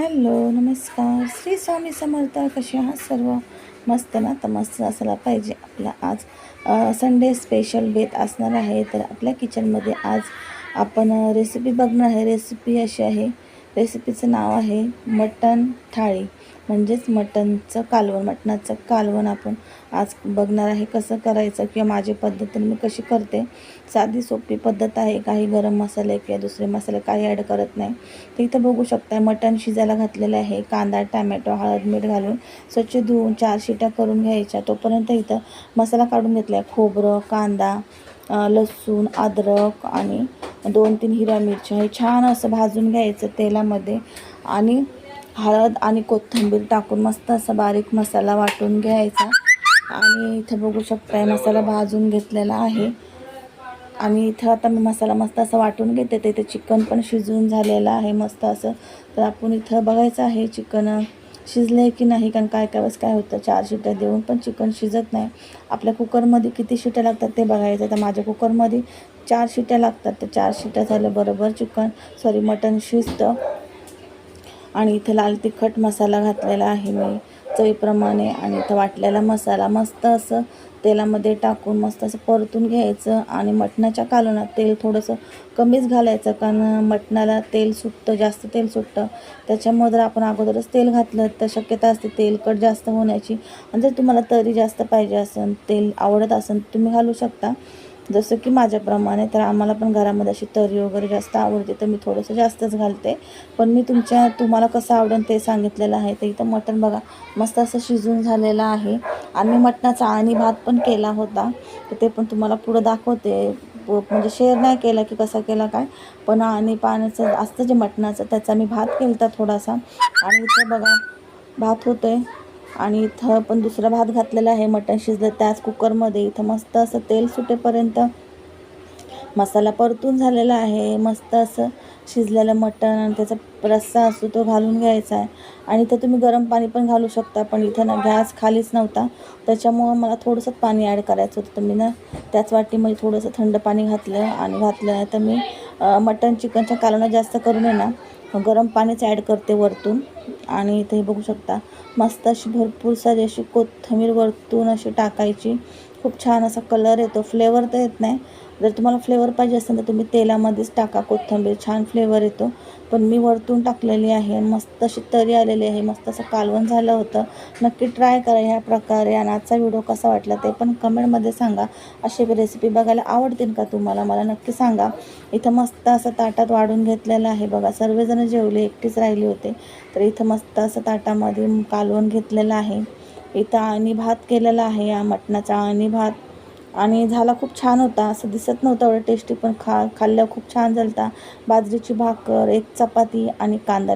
Hello नमस्कार. श्री स्वामी समर्थ कसे आहात सर्व? मस्त ना? तर मस्त असायला पाहिजे आपला आज संडे स्पेशल बेत असणार आहे. तर आपल्या किचनमध्ये आज आपण रेसिपी बघणार आहे. रेसिपी अशी आहे. रेसिपीचं नाव आहे मटन थाळी. म्हणजेच मटनचं कालवण मटणाचं कालवण आपण आज बघणार आहे कसं करायचं किंवा माझी पद्धत मी कशी करते. साधी सोपी पद्धत आहे काही गरम मसाले किंवा दुसरे मसाले काही ॲड करत नाही. ते इथं बघू शकता मटण शिजायला घातलेलं आहे कांदा टॅमॅटो हळद मीठ घालून स्वच्छ धुवून चार शिट्या करून घ्यायच्या. तोपर्यंत इथं मसाला काढून घेतला आहे खोबरं कांदा लसूण अद्रक आणि दोन तीन हिरव्या मिरच्या. हे छान असं भाजून घ्यायचं तेलामध्ये आणि हळद आणि कोथिंबीर टाकून मस्त असा बारीक मसाला वाटून घ्यायचा. आणि इथं बघू शकताय मसाला भाजून घेतलेला आहे. आणि इथं आता मी मसाला मस्त असा वाटून घेते तर इथे चिकन पण शिजून झालेलं आहे मस्त असं. तर आपण इथं बघायचं आहे चिकन शिजलं आहे की नाही कारण काय काय वेळेस काय होतं चार शिट्या देऊन पण चिकन शिजत नाही. आपल्या कुकरमध्ये किती शिट्या लागतात ते बघायचं तर माझ्या कुकरमध्ये चार शिट्या लागतात तर चार शिट्या झाल्या बरोबर चिकन. सॉरी मटण शिजतं. आणि इथं लाल तिखट मसाला घातलेला आहे मी. चवीप्रमाणे आणि इथं वाटलेला मसाला मस्त असं तेलामध्ये टाकून मस्त असं परतून घ्यायचं आणि मटणाच्या कालवणात तेल थोडंसं कमीच घालायचं कारण मटणाला तेल सुटतं जास्त तेल सुटतं. त्याच्यामुळे जर आपण अगोदरच तेल घातलं तर शक्यता असते तेलकट जास्त होण्याची. आणि जर तुम्हाला तरी जास्त पाहिजे असेल तेल आवडत असेल तुम्ही घालू शकता. जसं की माझ्याप्रमाणे तर आम्हाला पण घरामध्ये अशी तरी वगैरे जास्त आवडते तर मी थोडंसं जास्तच घालते. पण मी तुमच्या तुम्हाला कसं आवडेल ते सांगितलेलं आहे तर इथं मटण बघा मस्त असं शिजून झालेलं आहे. आणि मटणाचा आणि भात पण केला होता तर ते पण तुम्हाला पुढं दाखवते. म्हणजे शेअर नाही केला की कसा केला काय पण आणि पाण्याचं असतं जे मटणाचं त्याचा मी भात केला थोडासा. आणि इथं बघा भात होतोय. आणि इथं पण दुसरा भात घातलेला आहे मटण शिजलं त्याच कुकरमध्ये. इथं मस्त असं तेल सुटेपर्यंत मसाला परतून झालेला आहे. मस्त असं शिजलेलं मटण आणि त्याचा रस्सा असतो तो घालून घ्यायचा आहे. आणि इथं तुम्ही गरम पाणी पण घालू शकता पण इथं ना गॅस खालीच नव्हता. त्याच्यामुळं मला थोडंसं पाणी ॲड करायचं होतं. तर मी ना त्याच वाटीमध्ये थोडंसं थंड पाणी घातलं आणि घातलं. नाही तर मी मटण चिकनच्या कालवणं जास्त करून आहे ना गरम पाणीच ॲड करते वरतून. आणि इथे हे बघू शकता. मस्त अशी भरपूर सारी अशी कोथिंबीर वरतून अशी टाकायची. खूप छान असा कलर येतो. फ्लेवर तर येत नाही. जर तुम्हाला फ्लेवर पाहिजे असेल तर तुम्ही तेलामध्येच टाका कोथिंबीर. छान फ्लेवर येतो. पण मी वरतून टाकलेली आहे आणि मस्त अशी तरी आलेली आहे. मस्त असं कालवण झालं होतं. नक्की ट्राय करा ह्या प्रकारे. आणि आजचा व्हिडिओ कसा वाटला ते पण कमेंटमध्ये सांगा. अशी रेसिपी बघायला आवडतील का तुम्हाला? मला नक्की सांगा. इथं मस्त असं ताटात वाढून घेतलेलं आहे बघा. सर्वजण जेवले एकटीच राहिली होते. तर इथं मस्त असं ताटामध्ये कालवण घेतलेलं आहे. इथं आणि भात केलेला आहे या मटणाचा आणि भात. आणि झाला खूप छान होता असं दिसत नव्हतं एवढं टेस्टी पण खा खाल्लं खूप छान झालं होता बाजरीची भाकर एक चपाती आणि कांदा